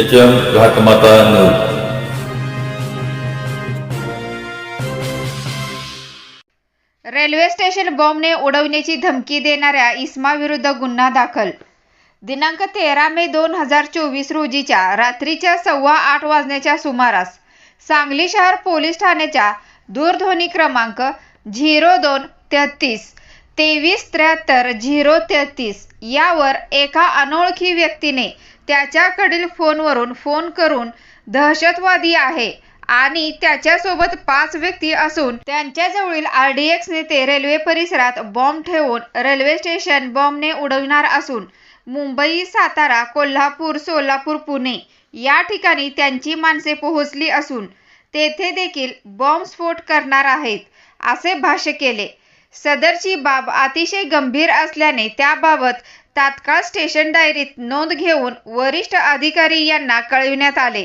H M Ghatmata news railway station बॉम्बने उडवण्याची धमकी देणाऱ्या इस्माविरुद्ध गुन्हा दाखल. दिनांक तेरा मे दोन हजार चोवीस रोजीच्या रात्रीच्या सव्वा आठ वाजण्याच्या सुमारास सांगली शहर पोलीस ठाण्याच्या दूरध्वनी क्रमांक झिरो दोन तेहतीस तेवीस त्र्याहत्तर झिरो तेहतीस यावर एका अनोळखी व्यक्तीने त्याच्याकडील फोनवरून फोन करून दहशतवादी आहे आणि त्याच्यासोबत पाच व्यक्ती असून त्यांच्याजवळील आर डी एक्स नेते रेल्वे परिसरात बॉम्ब ठेवून रेल्वे स्टेशन बॉम्बने उडविणार असून मुंबई सातारा कोल्हापूर सोलापूर पुणे या ठिकाणी त्यांची माणसे पोहोचली असून तेथे देखील बॉम्बस्फोट करणार आहेत असे भाष्य केले. सदरची बाब अतिशय गंभीर असल्याने त्याबाबत तात्काळ स्टेशन डायरीत नोंद घेऊन वरिष्ठ अधिकारी यांना कळविण्यात आले.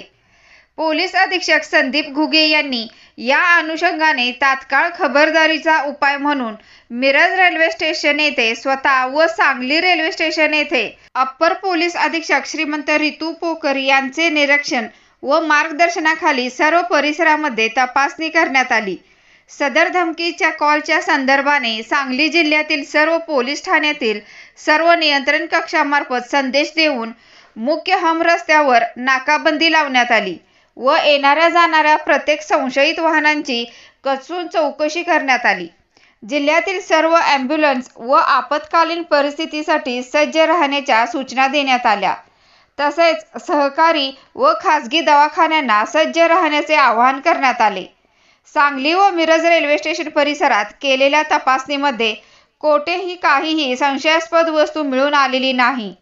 पोलीस अधीक्षक संदीप घुगे यांनी या अनुषंगाने तात्काळ खबरदारीचा उपाय म्हणून मिरज रेल्वे स्टेशन येथे स्वतः व सांगली रेल्वे स्टेशन येथे अप्पर पोलीस अधीक्षक श्रीमंत रितू पोकर यांचे निरीक्षण व मार्गदर्शनाखाली सर्व परिसरामध्ये तपासणी करण्यात आली. सदर धमकीच्या कॉलच्या संदर्भाने सांगली जिल्ह्यातील सर्व पोलीस ठाण्यातील सर्व नियंत्रण कक्षामार्फत संदेश देऊन मुख्य हम रस्त्यावर नाकाबंदी लावण्यात आली व येणाऱ्या जाणाऱ्या प्रत्येक संशयित वाहनांची कसून चौकशी करण्यात आली. जिल्ह्यातील सर्व ॲम्ब्युलन्स व आपत्कालीन परिस्थितीसाठी सज्ज राहण्याच्या सूचना देण्यात आल्या. तसेच सहकारी व खासगी दवाखान्यांना सज्ज राहण्याचे आवाहन करण्यात आले. सांगली व मिरज रेल्वे स्टेशन परिसरात केलेल्या तपासणीमध्ये कोठेही काहीही संशयास्पद वस्तू मिळून आलेली नाही.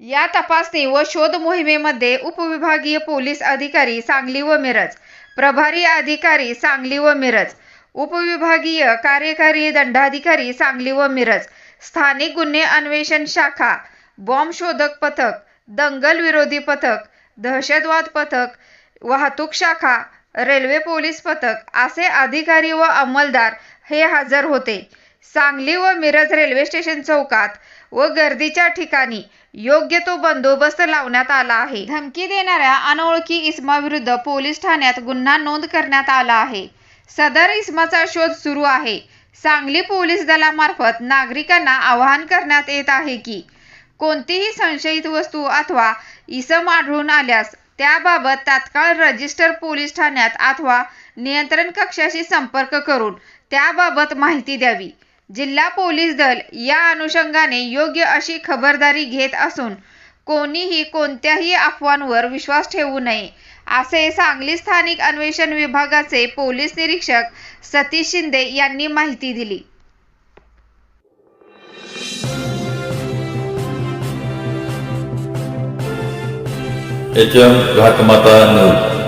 या तपासणी व शोध मोहिमेमध्ये उपविभागीय पोलीस अधिकारी सांगली व मिरज प्रभारी अधिकारी सांगली व मिरज उपविभागीय कार्यकारी दंडाधिकारी सांगली व मिरज स्थानिक गुन्हे अन्वेषण शाखा बॉम्ब शोधक पथक दंगल विरोधी पथक दहशतवाद पथक वाहतूक शाखा रेल्वे पोलीस पथक असे अधिकारी व अंमलदार हे हजर होते. सांगली व मिरज रेल्वे स्टेशन चौकात व गर्दीच्या ठिकाणी योग्य तो बंदोबस्त लावण्यात आला आहे. धमकी देणाऱ्या अनोळखी इसमाविरुद्ध पोलीस ठाण्यात गुन्हा नोंद करण्यात आला आहे. सदर इसमाचा शोध सुरू आहे. सांगली पोलीस दलामार्फत नागरिकांना आवाहन करण्यात येत आहे की कोणतीही संशयित वस्तू अथवा इसम आढळून आल्यास त्याबाबत तात्काळ रजिस्टर पोलीस ठाण्यात अथवा नियंत्रण कक्षाशी संपर्क करून त्याबाबत माहिती द्यावी. जिल्हा पोलीस दल या अनुषंगाने योग्य अशी खबरदारी घेत असून कोणीही कोणत्याही अफवांवर विश्वास ठेवू नये असे सांगली स्थानिक अन्वेषण विभागाचे पोलीस निरीक्षक सतीश शिंदे यांनी माहिती दिली. H M Ghatmata news